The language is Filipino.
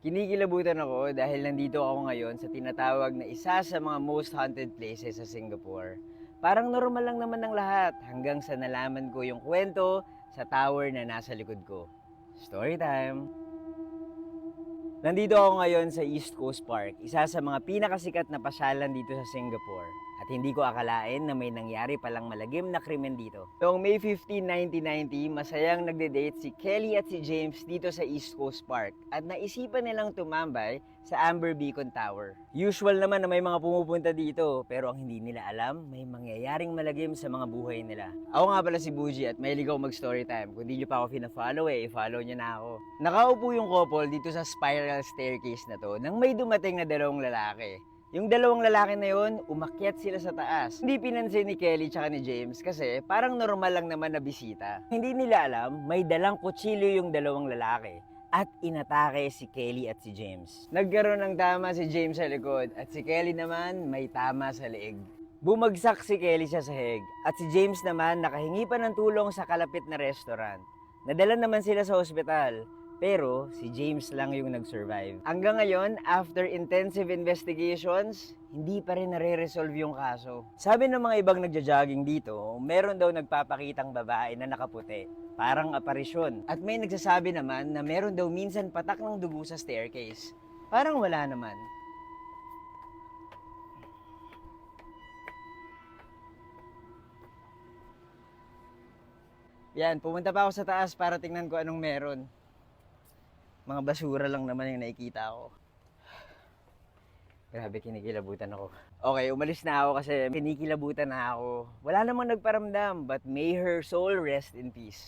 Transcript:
Kinikilabutan ako dahil nandito ako ngayon sa tinatawag na isa sa mga most haunted places sa Singapore. Parang normal lang naman ng lahat hanggang sa nalaman ko yung kwento sa tower na nasa likod ko. Story time! Nandito ako ngayon sa East Coast Park, isa sa mga pinakasikat na pasyalan dito sa Singapore. At hindi ko akalain na may nangyari palang malagim na krimen dito. Noong May 15, 1990, masayang nagde-date si Kelly at si James dito sa East Coast Park at naisipan nilang tumambay sa Amber Beacon Tower. Usual naman na may mga pumupunta dito pero ang hindi nila alam, may mangyayaring malagim sa mga buhay nila. Ako nga pala si Buji at mahilig ako mag-story time. Kung di nyo pa ako fina-follow eh, i-follow nyo na ako. Nakaupo yung couple dito sa spiral staircase na to nang may dumating na dalawang lalaki. Yung dalawang lalaki na yon, umakyat sila sa taas. Hindi pinansin ni Kelly tsaka ni James kasi parang normal lang naman na bisita. Hindi nila alam, may dalang kutsilyo yung dalawang lalaki at inatake si Kelly at si James. Nagkaroon ng tama si James sa likod at si Kelly naman may tama sa leeg. Bumagsak si Kelly sa sahig at si James naman nakahingi pa ng tulong sa kalapit na restaurant. Nadala naman sila sa ospital pero si James lang yung nag-survive. Hanggang ngayon, after intensive investigations, hindi pa rin nare-resolve yung kaso. Sabi ng mga ibang nagja-jogging dito, meron daw nagpapakitang babae na nakaputi. Parang aparisyon. At may nagsasabi naman na meron daw minsan patak ng dugo sa staircase. Parang wala naman. Yan, pumunta pa ako sa taas para tingnan ko anong meron. Mga basura lang naman yung nakikita ko. Grabe, kinikilabutan ako. Okay, umalis na ako kasi kinikilabutan na ako. Wala namang nagparamdam, but may her soul rest in peace.